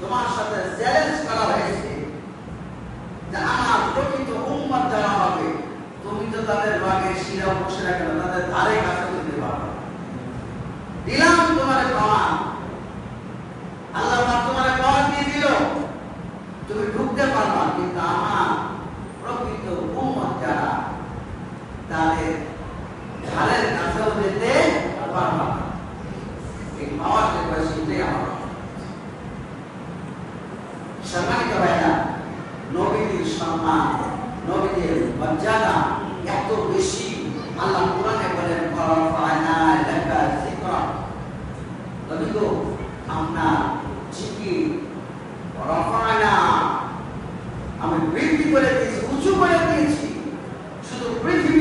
তোমার সাথে চ্যালেঞ্জ করা হয়েছে আমার প্রকৃত তুমি তো তাদের বাগে শিরা বসে রাখবে তাদের ধারে কাছে দিতে পারবে দিলাম তোমার প্রমাণ আল্লাহ পাক তোমার প্রমাণ দিয়ে দিল তুমি ঢুকতে পারবা কিন্তু আমার প্রকৃত উম্মত যারা তাদের ধারের কাছেও যেতে পারবা না। এই পাওয়ার যে সেটাই আমার সম্মানিত ভাইরা নবীদের সম্মান নবীদের মর্যাদা এত বেশি, আল্লাহ কোরআনে বলেন ফায়না লেখা জিকরা নবী গো আমরা ঠিকই রফায়না আমি বৃদ্ধি করে দিয়েছি, উঁচু করে দিয়েছি, শুধু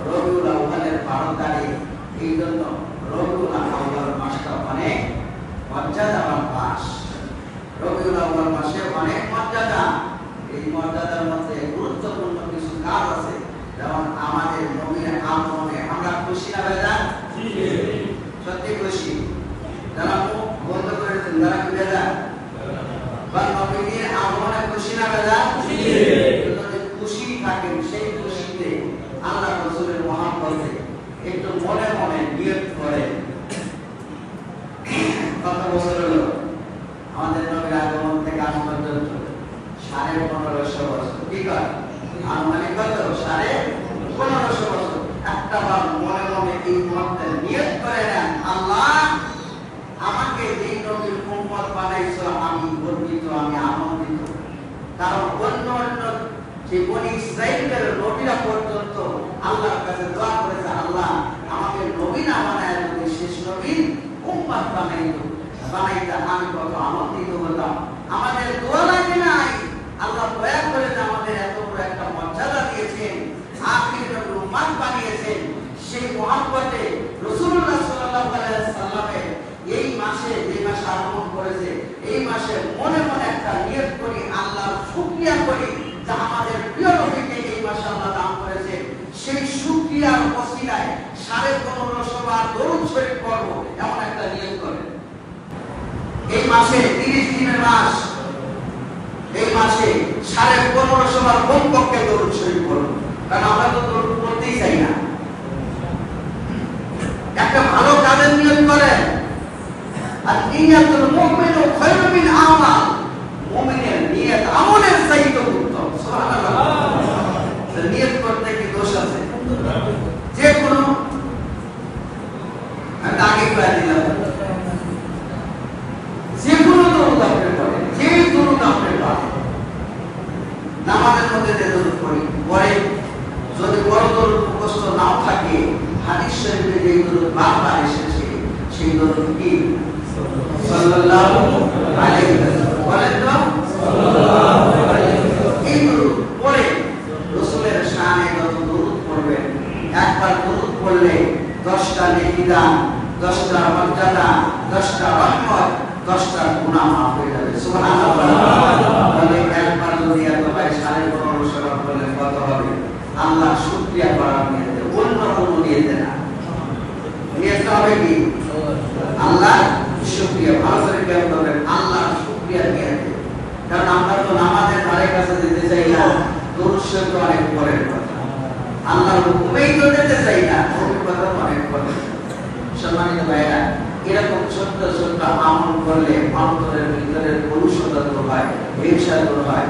রবিউল আহ্বানের বারো তারিখ এই জন্য রবিউল আউয়াল মাসটা অনেক মর্যাদাবান মাস রবিউল আউয়াল মাসে অনেক মর্যাদা এই মর্যাদার মধ্যে গুরুত্বপূর্ণ কিছু কাজ আছে যেমন আমাদের নবীর আগমনে আমরা খুশি না বেদা সত্যি খুশি যারা মুখ বন্ধ করেছেন তারা কি বেদা বা নবীর আগমনে খুশি না বেদা যদি খুশি থাকেন সেই খুশিতে আল্লাহ রসুলের মহাপদে একটু মনে মনে নিয়োগ করে। কত বছর হলো আমাদের নবীর আগমন থেকে আজ পর্যন্ত সাড়ে পনেরোশো বছর। কি কর আনুমানিক কত? সাড়ে পনেরোশো বছর। একটা বার মনে মনে এই মধ্যে নিয়ত করে নেন আল্লাহ আমাকে এই নবীর উম্মত বানাইছো আমি গর্বিত আমি আনন্দিত কারণ অন্য অন্য যে বনি নবীরা পর্যন্ত আল্লাহর কাছে দোয়া করেছে, আল্লাহ আমাকে নবী না বানায় শেষ নবীন উম্মত বানাইত বানাইতে আমি কত আনন্দিত হতাম আমাদের দোয়া লাগে নাই। আল্লাহ দয়া করে যে আমাদের এত বড় একটা মর্যাদা দিয়েছেন আখির নবী উম্মত বানিয়েছেন। সেই মহাব্বতে রাসূলুল্লাহ সাল্লাল্লাহু আলাইহি সাল্লামের এই মাসে যে মাসে আগমন করেছে এই মাসে মনে মনে একটা নিয়ত করি আল্লাহর শুকরিয়া করি যা আমাদের প্রিয় নবীকে এই মাসে আল্লাহ দান করেছে সেই শুকরিয়ার ওসিলায় সাড়ে পনেরোশো বার দরুদ শরীফ পড়ব এমন একটা নিয়ত করেন এই মাসে তিরিশ দিনের মাস। এই মাসে সাড়ে পনেরোশো বার কমপক্ষে দরুদ শরীফ পড়ব? কারণ আমরা তো দরুদ পড়তেই চাই না। একটা ভালো কাজের নিয়ত করেন। আর নিয়াতুল মুমিন খায়রু মিন আমাল। মুমিনের নিয়ত আমলের চাইতে উত্তম। সুবহানাল্লাহ। করতে কি দোষ আছে যে কোনো আমি তো আগে কয়ে দিলাম যে কোনো দরুদ আপনি পড়েন যে দরুদ আপনি পড়েন নামাজের মধ্যে যে দরুদ পড়ি পরে যদি বড় দরুদ মুখস্থ নাও থাকে হাদিস শরীফে যে দরুদ বারবার এসেছে সেই কি সাল্লাল্লাহু আলাইহি বলেন একবার দরুদ পড়লে 10টা নেকি দান 10টা মর্যাদা 10টা রহমত 10টা গুনাহ মাফ যাবে। সুবহানাল্লাহ। একবার যদি এত ভাই সাড়ে পনেরোশো করলে কত হবে? আল্লাহ শুকরিয়া করার নিয়েতে অন্য কোনো নিয়েতে না। নিয়েতে হবে কি? আল্লাহ শুকরিয়া, ভালো করে খেয়াল করবেন, আল্লাহ শুকরিয়া নিয়েতে কারণ আমরা তো নামাজের ধারে কাছে যেতে চাই না দরুদ তো অনেক পরের কথা। আল্লাহর হুকুমেই তো যেতে চাই না, অভিজ্ঞতা অনেক পরে সম্মানিত ভাইরা এরকম ছোট্ট ছোট্ট আমল করলে অন্তরের ভিতরের কলুষতা দূর হয় হিংসা দূর হয়।